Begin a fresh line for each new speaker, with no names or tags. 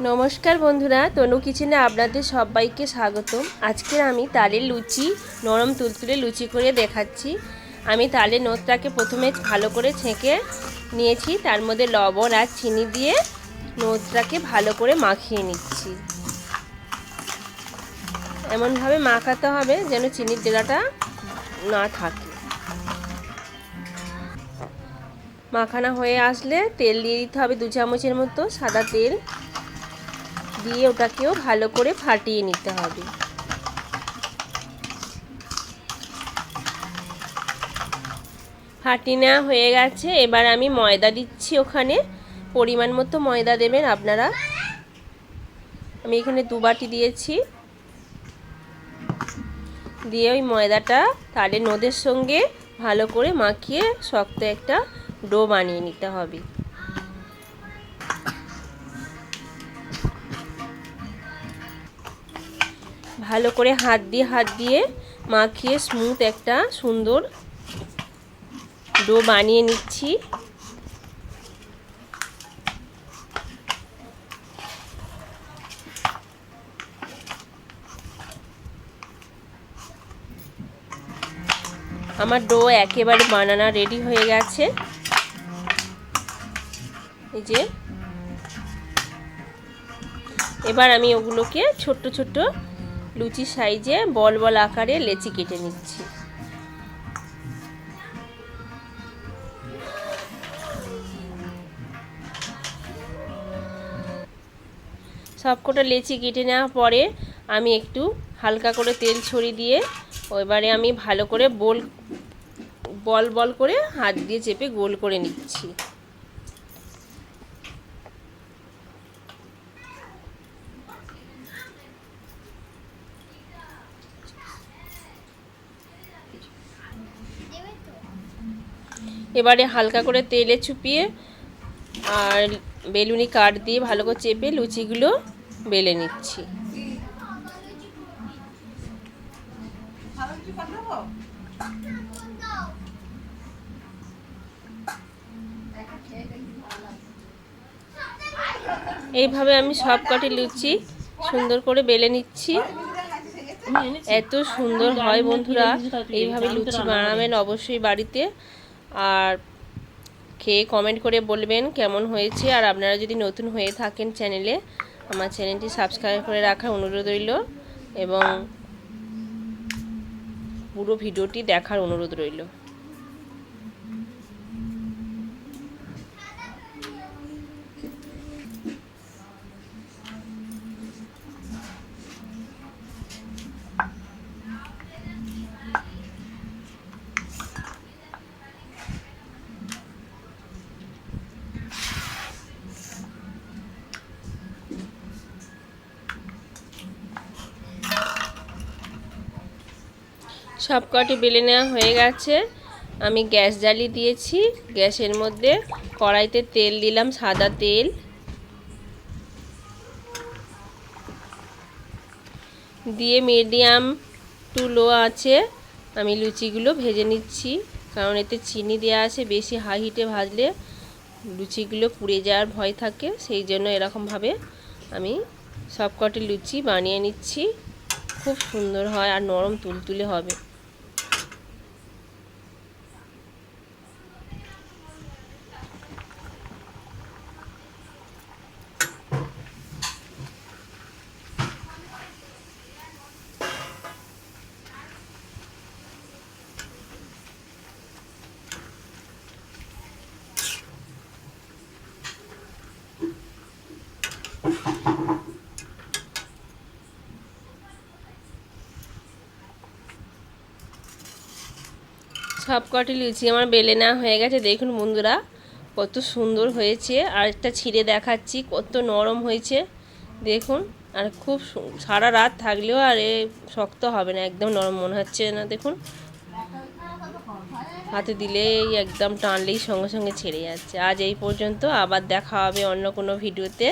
নমস্কার বন্ধুরা, তনু কিচেনে আপনাদের সবাইকে স্বাগতম। আজকে আমি তালের লুচি, নরম তুলতুলে লুচি করে দেখাচ্ছি। আমি তালের নোটটাকে প্রথমে ভালো করে ছেঁকে নিয়েছি, তার মধ্যে লবণ আর চিনি দিয়ে নোটটাকে ভালো করে মাখিয়ে নিচ্ছি। এমনভাবে মাখাতে হবে যেন চিনির ডেলাটা না থাকে। মাখানা হয়ে আসলে তেল দিয়ে দিতে হবে দু চামচের মতো সাদা তেল। দিয়ে ওটাকেও ভালো করে ফাটিয়ে নিতে হবে। ফাটিয়ে নেওয়া হয়ে গেছে। এবার আমি ময়দা দিচ্ছি ওখানে। পরিমাণ মতো ময়দা দেবেন আপনারা। আমি এখানে দু বাটি দিয়েছি। দিয়ে ওই ময়দাটা তালে নদের সঙ্গে ভালো করে মাখিয়ে শক্ত একটা ডো বানিয়ে নিতে হবে। ভালো করে হাত দিয়ে হাত দিয়ে মাখিয়ে স্মুথ একটা সুন্দর ডো বানিয়ে নিচ্ছি। আমার ডো একেবারে বানানা রেডি হয়ে গেছে। এই যে, এবার আমি ওগুলোকে ছোট্ট ছোট্ট লুচি সাইজে বল বল আকারে লেচি কেটে নিচ্ছি। সবকটা লেচি কেটে নেওয়ার পরে আমি একটু হালকা করে তেল ছড়িয়ে দিয়ে এবারে আমি ভালো করে বল বল বল করে হাত দিয়ে চেপে গোল করে নিচ্ছি। এবারে হালকা করে তেলে চুপিয়ে আর বেলুনি কাঠ দিয়ে ভালো করে চেপে লুচিগুলো বেলে নিচ্ছি। এইভাবে আমি সব কটি লুচি সুন্দর করে বেলে নিচ্ছি। এত সুন্দর হয় বন্ধুরা, এইভাবে লুচি বানাবেন অবশ্যই বাড়িতে। আর খেয়ে কমেন্ট করে বলবেন কেমন হয়েছে। আর আপনারা যদি নতুন হয়ে থাকেন চ্যানেলে আমার চ্যানেলটি সাবস্ক্রাইব করে রাখার অনুরোধ রইল এবং পুরো ভিডিওটি দেখার অনুরোধ রইল। সব কটি বেলে নেওয়া হয়ে গেছে। আমি গ্যাস জ্বালিয়ে দিয়েছি। গ্যাসের মধ্যে কড়াইতে তেল দিলাম, সাদা তেল। দিয়ে মিডিয়াম টু লো আছে। আমি লুচিগুলো ভেজে নিচ্ছি, কারণ এতে চিনি দেওয়া আছে। বেশি হাই হিটে ভাজলে লুচিগুলো পুড়ে যাওয়ার ভয় থাকে। সেই জন্য এরকমভাবে আমি সব কটি লুচি বানিয়ে নিচ্ছি। খুব সুন্দর হয় আর নরম তুলতুলে হবে। সব কটি লুচি আমার বেলে নেওয়া হয়ে গেছে। দেখুন বন্ধুরা, কত সুন্দর হয়েছে। আর একটা ছিঁড়ে দেখাচ্ছি, কত নরম হয়েছে। দেখুন, আর খুব সারা রাত থাকলেও আর এ শক্ত হবে না, একদম নরম মনে হচ্ছে না। দেখুন, হাতে দিলেই একদম টানলেই সঙ্গে সঙ্গে ছেড়ে যাচ্ছে। আজ এই পর্যন্ত, আবার দেখা হবে অন্য কোনো ভিডিওতে।